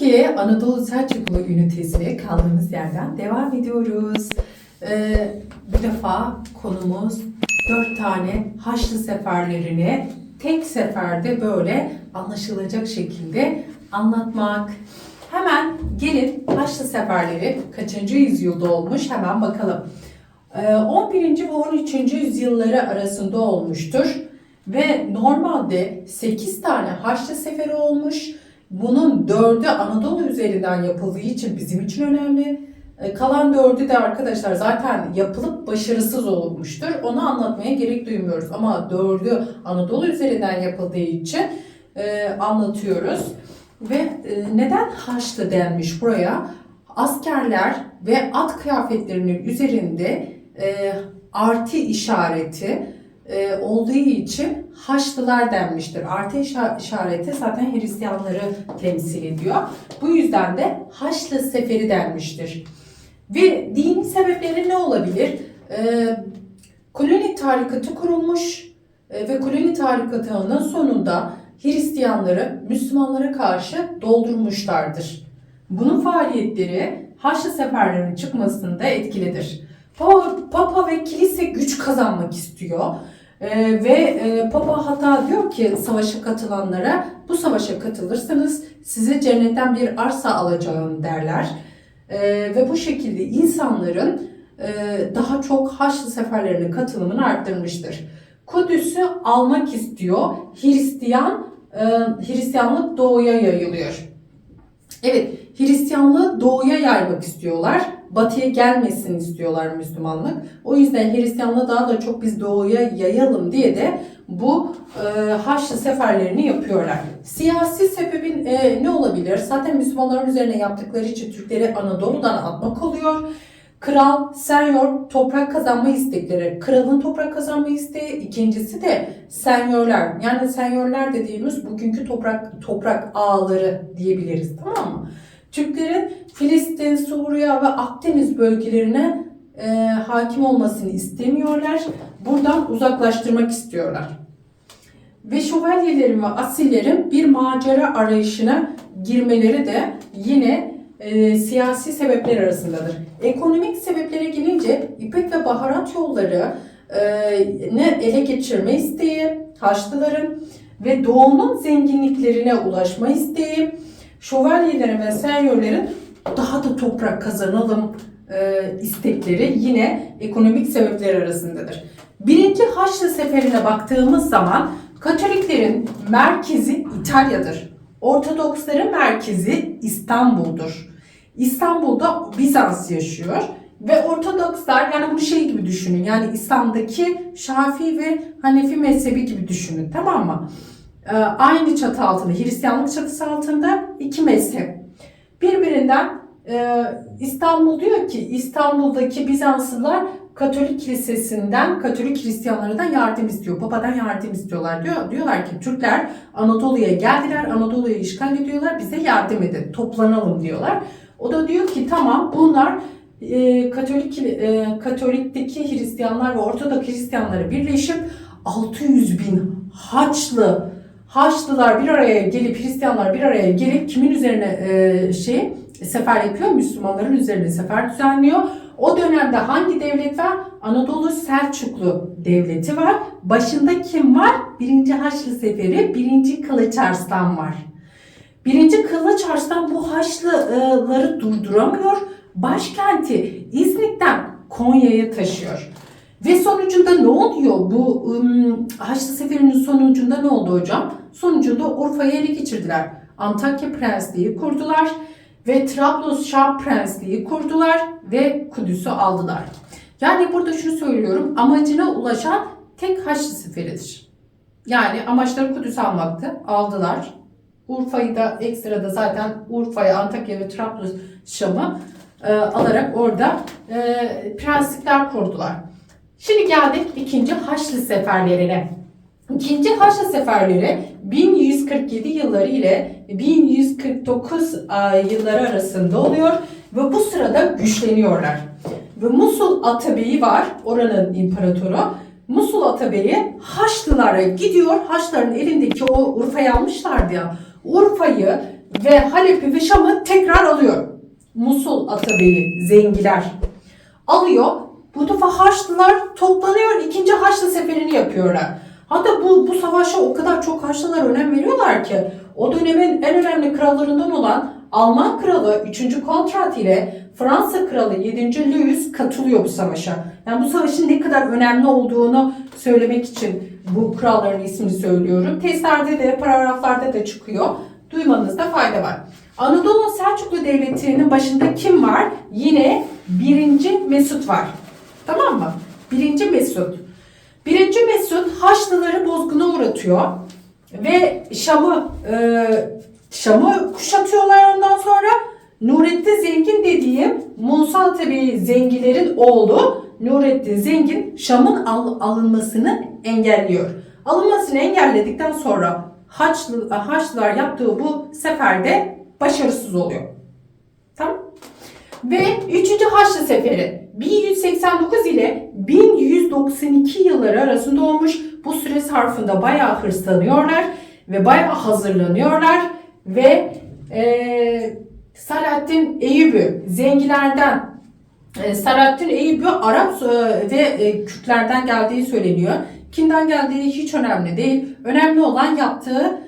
Türkiye Anadolu Selçuklu ünitesi kaldığımız yerden devam ediyoruz. Ee, bu defa konumuz dört tane Haçlı seferlerini tek seferde böyle anlaşılacak şekilde anlatmak. Hemen gelin Haçlı seferleri kaçıncı yüzyılda olmuş hemen bakalım. Ee, 11. ve 13. yüzyılları arasında olmuştur. Ve normalde 8 tane Haçlı seferi olmuş. Bunun 4'ü Anadolu üzerinden yapıldığı için bizim için önemli. E, Kalan 4'ü de arkadaşlar zaten yapılıp başarısız olmuştur. Onu anlatmaya gerek duymuyoruz. Ama 4'ü Anadolu üzerinden yapıldığı için e, anlatıyoruz. Ve e, neden Haçlı denmiş buraya? Askerler ve at kıyafetlerinin üzerinde e, artı işareti e, olduğu için Haçlılar denmiştir. Artı işa- işareti zaten Hristiyanları temsil ediyor. Bu yüzden de Haçlı Seferi denmiştir. Ve dini sebepleri ne olabilir? E, koloni tarikatı kurulmuş e, ve koloni tarikatının sonunda Hristiyanları Müslümanlara karşı doldurmuşlardır. Bunun faaliyetleri Haçlı seferlerinin çıkmasında etkilidir. Papa, Papa ve kilise güç kazanmak istiyor. Ee, ve e, Papa hatta diyor ki savaşa katılanlara bu savaşa katılırsanız size cennetten bir arsa alacağım derler. Ee, ve bu şekilde insanların e, daha çok Haçlı seferlerine katılımını arttırmıştır. Kudüs'ü almak istiyor. Hristiyan e, Hristiyanlık doğuya yayılıyor. Evet, Hristiyanlığı doğuya yaymak istiyorlar. Batıya gelmesin istiyorlar Müslümanlık. O yüzden Hristiyanlığı daha da çok biz doğuya yayalım diye de bu e, Haçlı seferlerini yapıyorlar. Siyasi sebebin e, ne olabilir? Zaten Müslümanların üzerine yaptıkları için Türkleri Anadolu'dan atmak oluyor. Kral, senyor toprak kazanma istekleri. Kralın toprak kazanma isteği. İkincisi de senyorlar. Yani senyorlar dediğimiz bugünkü toprak toprak ağları diyebiliriz. Tamam mı? Türklerin Filistin, Suriye ve Akdeniz bölgelerine e, hakim olmasını istemiyorlar. Buradan uzaklaştırmak istiyorlar. Ve şövalyelerin ve asillerin bir macera arayışına girmeleri de yine e, siyasi sebepler arasındadır. Ekonomik sebeplere gelince ipek ve baharat yolları e, ne ele geçirme isteği Haçlıların ve doğunun zenginliklerine ulaşma isteği şövalyelerin ve senyörlerin daha da toprak kazanalım e, istekleri yine ekonomik sebepler arasındadır. Birinci Haçlı Seferi'ne baktığımız zaman Katoliklerin merkezi İtalya'dır. Ortodoksların merkezi İstanbul'dur. İstanbul'da Bizans yaşıyor ve Ortodokslar yani bunu şey gibi düşünün. Yani İslam'daki Şafii ve Hanefi mezhebi gibi düşünün tamam mı? Ee, aynı çatı altında, Hristiyanlık çatısı altında iki mezhep. Birbirinden e, İstanbul diyor ki İstanbul'daki Bizanslılar Katolik kilisesinden, Katolik Hristiyanlardan yardım istiyor. Papadan yardım istiyorlar diyor. Diyorlar ki Türkler Anadolu'ya geldiler, Anadolu'yu işgal ediyorlar, bize yardım edin, toplanalım diyorlar. O da diyor ki tamam bunlar e, Katolik e, Katolik'teki Hristiyanlar ve Ortodoks Hristiyanları birleşip 600 bin Haçlı Haçlılar bir araya gelip Hristiyanlar bir araya gelip kimin üzerine e, şey sefer yapıyor? Müslümanların üzerine sefer düzenliyor. O dönemde hangi devlet var? Anadolu Selçuklu devleti var. Başında kim var? Birinci Haçlı Seferi, birinci Kılıç Arslan var. Birinci Kılıç Arslan bu Haçlıları durduramıyor. Başkenti İznik'ten Konya'ya taşıyor. Ve sonucunda ne oluyor? Bu ım, Haçlı Seferi'nin sonucunda ne oldu hocam? Sonucunda Urfa'yı ele geçirdiler. Antakya Prensliği kurdular ve Trablus Şah Prensliği kurdular ve Kudüs'ü aldılar. Yani burada şunu söylüyorum, amacına ulaşan tek Haçlı Seferidir. Yani amaçları Kudüs'ü almaktı, aldılar. Urfa'yı da ekstra da zaten Urfa'ya, Antakya ve Trablus Şam'ı e, alarak orada e, prenslikler kurdular. Şimdi geldik ikinci Haçlı seferlerine. İkinci Haçlı seferleri 1147 yılları ile 1149 e, yılları arasında oluyor ve bu sırada güçleniyorlar. Ve Musul Atabeyi var, oranın imparatoru. Musul Atabeyi Haçlılara gidiyor. Haçlıların elindeki o Urfa'yı almışlardı ya. Urfa'yı ve Halep'i ve Şam'ı tekrar alıyor. Musul Atabey'i, Zengiler alıyor. Bu defa Haçlılar toplanıyor. ikinci Haçlı seferini yapıyorlar. Hatta bu, bu savaşa o kadar çok Haçlılar önem veriyorlar ki o dönemin en önemli krallarından olan Alman kralı 3. Kontrat ile Fransa kralı 7. Louis katılıyor bu savaşa. Yani bu savaşın ne kadar önemli olduğunu söylemek için bu kralların ismini söylüyorum. Testlerde de paragraflarda da çıkıyor. Duymanızda fayda var. Anadolu Selçuklu Devleti'nin başında kim var? Yine 1. Mesut var. Tamam mı? 1. Mesut. 1. Mesut Haçlıları bozguna uğratıyor ve Şam'ı e, Şam'ı kuşatıyorlar ondan sonra Nurettin Zengin dediğim Musa tabi Zengilerin oğlu Nurettin Zengin Şam'ın al- alınmasını engelliyor. Alınmasını engelledikten sonra Haçlı, Haçlılar yaptığı bu seferde başarısız oluyor. Tamam. Ve 3. Haçlı Seferi 1189 ile 1192 yılları arasında olmuş. Bu süre zarfında bayağı hırslanıyorlar ve bayağı hazırlanıyorlar ve e, Salahaddin Eyyubi Zengilerden e, Salahaddin Eyyubi Arap e, ve e, Kürtlerden geldiği söyleniyor. Kimden geldiği hiç önemli değil. Önemli olan yaptığı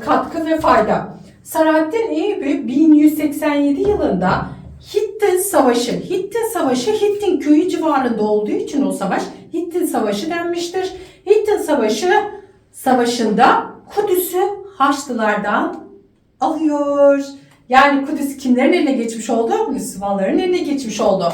katkı ve fayda. Salahaddin Eyyubi 1187 yılında Hittin Savaşı, Hittin Savaşı Hittin köyü civarında olduğu için o savaş Hittin Savaşı denmiştir. Hittin Savaşı savaşında Kudüs'ü Haçlılardan alıyor. Yani Kudüs kimlerin eline geçmiş oldu? Müslümanların eline geçmiş oldu.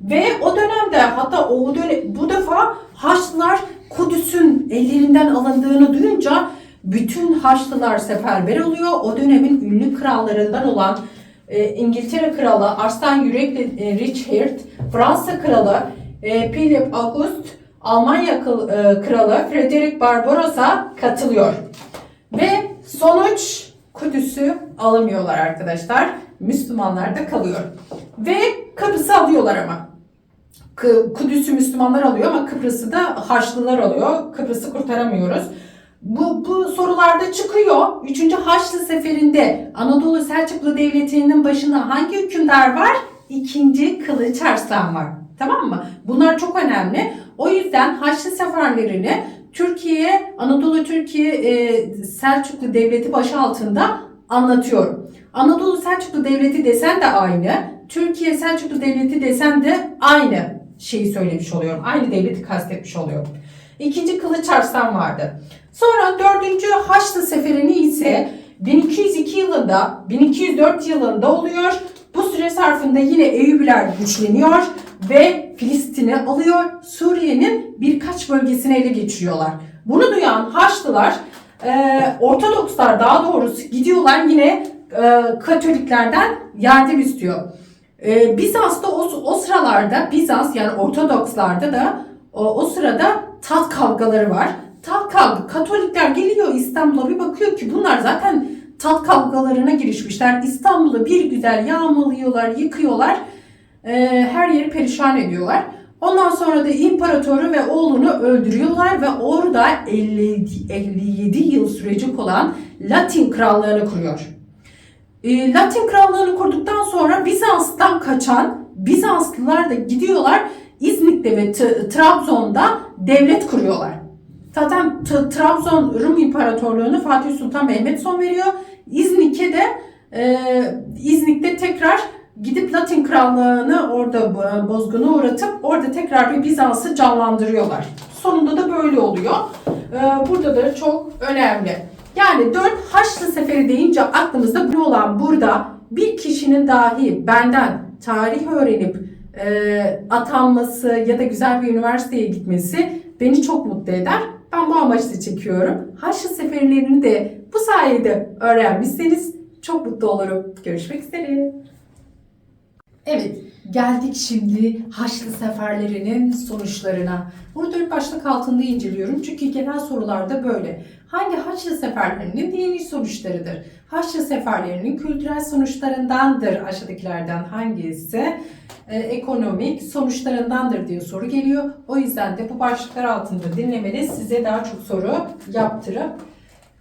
Ve o dönemde hatta o dönem, bu defa Haçlılar Kudüs'ün ellerinden alındığını duyunca bütün Haçlılar seferber oluyor. O dönemin ünlü krallarından olan e, İngiltere Kralı Arslan Yürekli e, Richard, Fransa Kralı e, Philip August, Almanya Kralı Frederick Barbarossa katılıyor. Ve sonuç Kudüs'ü alamıyorlar arkadaşlar. Müslümanlar da kalıyor. Ve Kıbrıs'ı alıyorlar ama. Kudüs'ü Müslümanlar alıyor ama Kıbrıs'ı da Haçlılar alıyor. Kıbrıs'ı kurtaramıyoruz. Bu, bu sorularda çıkıyor. Üçüncü Haçlı Seferi'nde Anadolu Selçuklu Devleti'nin başında hangi hükümdar var? İkinci Kılıç Arslan var. Tamam mı? Bunlar çok önemli. O yüzden Haçlı seferlerini Türkiye, Anadolu Türkiye e, Selçuklu Devleti başı altında anlatıyorum. Anadolu Selçuklu Devleti desen de aynı. Türkiye Selçuklu Devleti desen de aynı şeyi söylemiş oluyorum. Aynı devleti kastetmiş oluyorum. İkinci Kılıç Arslan vardı. Sonra dördüncü Haçlı Seferi'ni ise 1202 yılında, 1204 yılında oluyor. Bu süre zarfında yine Eyyubiler güçleniyor ve Filistin'i alıyor. Suriye'nin birkaç bölgesini ele geçiriyorlar. Bunu duyan Haçlılar, e, Ortodokslar daha doğrusu gidiyorlar yine e, Katoliklerden yardım istiyor. E, Bizans'ta o, o sıralarda Bizans yani Ortodokslarda da o, o sırada tat kavgaları var. Tat kavga Katolikler geliyor İstanbul'a bir bakıyor ki bunlar zaten tat kavgalarına girişmişler. İstanbul'u bir güzel yağmalıyorlar, yıkıyorlar. E, her yeri perişan ediyorlar. Ondan sonra da imparatoru ve oğlunu öldürüyorlar ve orada 50, 57 yıl sürecek olan Latin krallığını kuruyor. E, Latin krallığını kurduktan sonra Bizans'tan kaçan Bizanslılar da gidiyorlar İznik'te ve Trabzon'da devlet kuruyorlar. Zaten Trabzon Rum İmparatorluğu'nu Fatih Sultan Mehmet son veriyor. İznik'e de e, İznik'te tekrar gidip Latin krallığını orada bo- bozguna uğratıp orada tekrar bir Bizans'ı canlandırıyorlar. Sonunda da böyle oluyor. E, burada da çok önemli. Yani 4 Haçlı Seferi deyince aklımızda bu olan burada bir kişinin dahi benden tarih öğrenip e, atanması ya da güzel bir üniversiteye gitmesi beni çok mutlu eder. Ben bu amaçla çekiyorum. Haçlı seferlerini de bu sayede öğrenmişseniz çok mutlu olurum. Görüşmek üzere. Evet, geldik şimdi Haçlı seferlerinin sonuçlarına. Bunu dört başlık altında inceliyorum çünkü genel sorularda böyle. Hangi Haçlı seferlerinin dini sonuçlarıdır? Haçlı seferlerinin kültürel sonuçlarındandır aşağıdakilerden hangisi? Ee, ekonomik sonuçlarındandır diye soru geliyor. O yüzden de bu başlıklar altında dinlemeniz size daha çok soru yaptırıp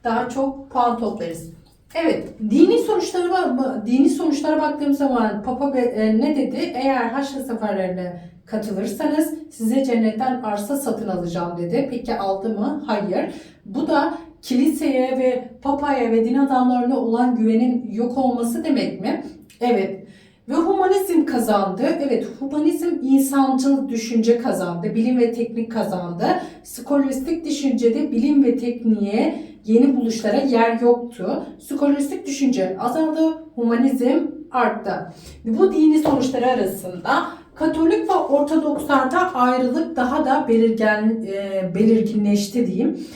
daha çok puan toplarız. Evet, dini sonuçlara dini sonuçlara baktığım zaman Papa e, ne dedi? Eğer Haçlı seferlerine katılırsanız size cennetten arsa satın alacağım dedi. Peki aldı mı? Hayır. Bu da kiliseye ve papaya ve din adamlarına olan güvenin yok olması demek mi? Evet. Ve humanizm kazandı. Evet, humanizm insancıl düşünce kazandı. Bilim ve teknik kazandı. Skolastik düşüncede bilim ve tekniğe yeni buluşlara yer yoktu. Skolastik düşünce azaldı, humanizm arttı. Bu dini sonuçları arasında Katolik ve Ortodokslarda ayrılık daha da belirgen, e, belirginleşti diyeyim.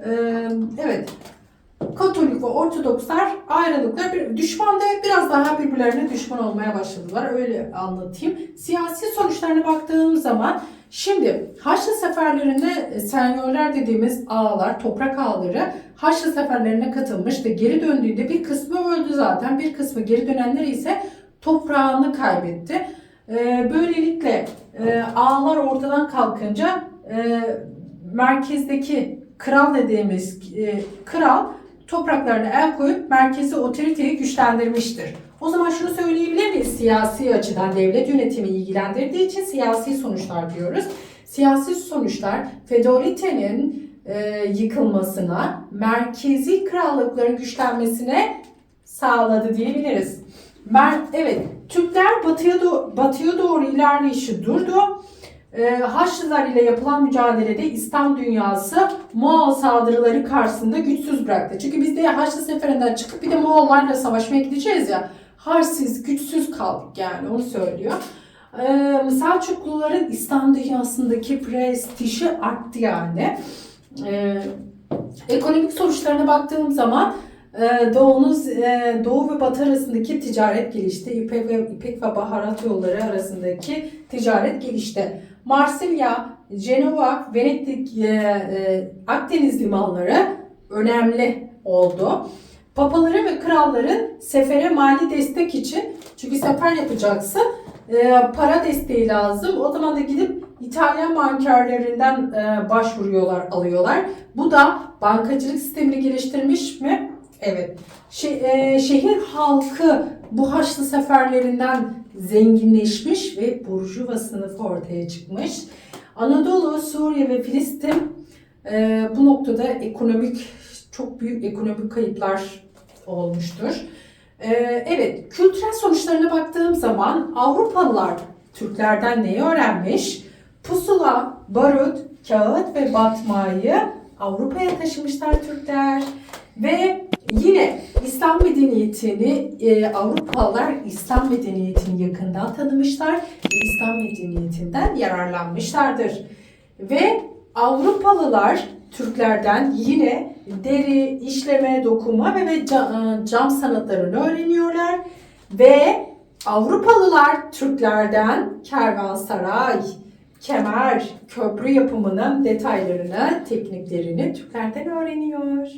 E, evet, Katolik ve Ortodokslar ayrılıklar bir, düşman da biraz daha birbirlerine düşman olmaya başladılar. Öyle anlatayım. Siyasi sonuçlarına baktığım zaman şimdi Haçlı seferlerinde senyörler dediğimiz ağalar, toprak ağaları Haçlı seferlerine katılmış ve geri döndüğünde bir kısmı öldü zaten. Bir kısmı geri dönenler ise toprağını kaybetti. E, böylelikle e, ağalar ortadan kalkınca e, merkezdeki kral dediğimiz kral topraklarına el koyup merkezi otoriteyi güçlendirmiştir. O zaman şunu söyleyebilir miyiz? Siyasi açıdan devlet yönetimi ilgilendirdiği için siyasi sonuçlar diyoruz. Siyasi sonuçlar feodalitenin e, yıkılmasına, merkezi krallıkların güçlenmesine sağladı diyebiliriz. Mer evet, Türkler batıya, do- batıya doğru ilerleyişi durdu. Ee, Haçlılar ile yapılan mücadelede İslam dünyası Moğol saldırıları karşısında güçsüz bıraktı. Çünkü biz de Haçlı seferinden çıkıp bir de Moğollarla savaşmaya gideceğiz ya. Harsiz, güçsüz kaldık yani onu söylüyor. Ee, Selçukluların İslam dünyasındaki prestiji arttı yani. Ee, ekonomik sonuçlarına baktığım zaman e, Doğu'nun e, Doğu ve Batı arasındaki ticaret gelişti. İpek ve İpek ve baharat yolları arasındaki ticaret gelişti. Marsilya, Cenova, Venedik, e, Akdeniz limanları önemli oldu. Papaların ve kralların sefere mali destek için çünkü sefer yapacaksın e, para desteği lazım. O zaman da gidip İtalyan bankerlerinden e, başvuruyorlar, alıyorlar. Bu da bankacılık sistemini geliştirmiş mi? Evet. Şe- e, şehir halkı bu Haçlı seferlerinden zenginleşmiş ve burjuva sınıfı ortaya çıkmış. Anadolu, Suriye ve Filistin e, bu noktada ekonomik çok büyük ekonomik kayıplar olmuştur. E, evet, kültürel sonuçlarına baktığım zaman Avrupalılar Türklerden neyi öğrenmiş? Pusula, barut, kağıt ve batmayı Avrupa'ya taşımışlar Türkler. Ve yine İslam medeniyetini e, Avrupalılar İslam medeniyetini yakından tanımışlar ve İslam medeniyetinden yararlanmışlardır. Ve Avrupalılar Türklerden yine deri, işleme, dokuma ve, e, cam sanatlarını öğreniyorlar ve Avrupalılar Türklerden kervansaray, kemer, köprü yapımının detaylarını, tekniklerini Türklerden öğreniyor.